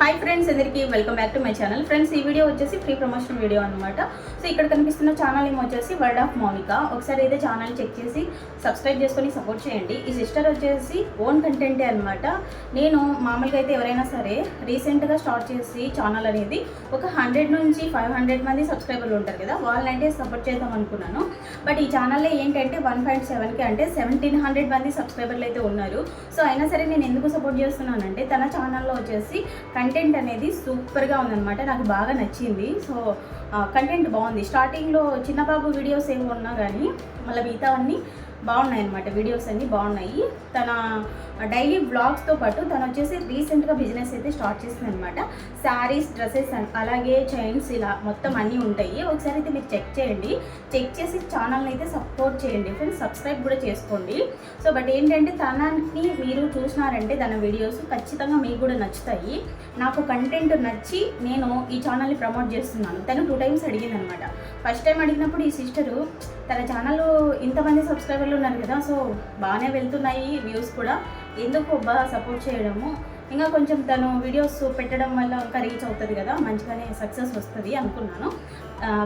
Hi friends అందరికీ welcome back to my channel friends ఈ video వచ్చేసి ఫ్రీ ప్రమోషన్ వీడియో అనమాట సో ఇక్కడ కనిపిస్తున్న ఛానల్ ఏమో వచ్చేసి వర్డ్ ఆఫ్ మౌనిక ఒకసారి అయితే ఛానల్ చెక్ చేసి సబ్స్క్రైబ్ చేసుకొని సపోర్ట్ చేయండి. ఈ సిస్టర్ వచ్చేసి ఓన్ కంటెంటే అనమాట నేను మామూలుగా అయితే ఎవరైనా సరే రీసెంట్గా స్టార్ట్ చేసి ఛానల్ అనేది ఒక హండ్రెడ్ నుంచి ఫైవ్ హండ్రెడ్ మంది సబ్స్క్రైబర్లు ఉంటారు కదా వాళ్ళంటే సపోర్ట్ చేద్దాం అనుకున్నాను. బట్ ఈ ఛానల్లో ఏంటంటే వన్ పాయింట్ సెవెన్కి అంటే సెవెంటీన్ హండ్రెడ్ మంది సబ్స్క్రైబర్లు అయితే ఉన్నారు. సో అయినా సరే నేను ఎందుకు సపోర్ట్ చేస్తున్నానంటే తన ఛానల్లో వచ్చేసి కంటెంట్ అనేది సూపర్గా ఉందన్నమాట నాకు బాగా నచ్చింది. సో కంటెంట్ బాగుంది. స్టార్టింగ్లో చిన్నబాబు వీడియోస్ ఏమి ఉన్నా కానీ మళ్ళీ మిగతా అన్నీ బాగున్నాయి అనమాట వీడియోస్ అన్నీ బాగున్నాయి. తన డైలీ బ్లాగ్స్తో పాటు తను వచ్చేసి రీసెంట్గా బిజినెస్ అయితే స్టార్ట్ చేసింది అనమాట శారీస్ డ్రెస్సెస్ అలాగే చైన్స్ ఇలా మొత్తం అన్నీ ఉంటాయి. ఒకసారి అయితే మీరు చెక్ చేయండి. చెక్ చేసి ఛానల్ని అయితే సపోర్ట్ చేయండి. ఫ్రెండ్స్ సబ్స్క్రైబ్ కూడా చేసుకోండి. సో బట్ ఏంటంటే తనని మీరు చూసినారంటే తన వీడియోస్ ఖచ్చితంగా మీకు కూడా నచ్చుతాయి. నాకు కంటెంట్ నచ్చి నేను ఈ ఛానల్ని ప్రమోట్ చేస్తున్నాను. తను టూ టైమ్స్ అడిగింది అనమాట ఫస్ట్ టైం అడిగినప్పుడు ఈ సిస్టరు తన ఛానల్ ఇంతమంది సబ్స్క్రైబర్ సబ్స్క్రైబర్లు ఉన్నారు కదా సో బాగానే వెళ్తున్నాయి వ్యూస్ కూడా. ఎందుకు బాగా సపోర్ట్ చేయడము? ఇంకా కొంచెం తను వీడియోస్ పెట్టడం వల్ల ఇంకా రీచ్ అవుతుంది కదా మంచిగానే సక్సెస్ వస్తుంది అనుకున్నాను.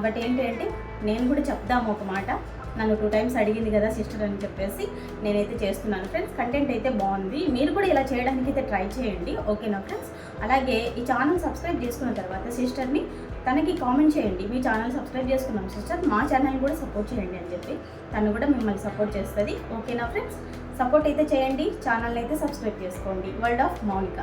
బట్ ఏంటి అంటే నేను కూడా చెప్దాము ఒక మాట. నన్ను టూ టైమ్స్ అడిగింది కదా సిస్టర్ అని చెప్పేసి నేనైతే చేస్తున్నాను ఫ్రెండ్స్ కంటెంట్ అయితే బాగుంది. మీరు కూడా ఇలా చేయడానికి అయితే ట్రై చేయండి. ఓకేనా ఫ్రెండ్స్ అలాగే ఈ ఛానల్ సబ్స్క్రైబ్ చేసుకున్న తర్వాత సిస్టర్ని తనకి కామెంట్ చేయండి. మీ ఛానల్ సబ్స్క్రైబ్ చేసుకున్నాం సిస్టర్ మా ఛానల్ కూడా సపోర్ట్ చేయండి అని చెప్పి తను కూడా మిమ్మల్ని సపోర్ట్ చేస్తుంది. ఓకేనా ఫ్రెండ్స్ సపోర్ట్ అయితే చేయండి. ఛానల్ని అయితే సబ్స్క్రైబ్ చేసుకోండి. World of Mounika.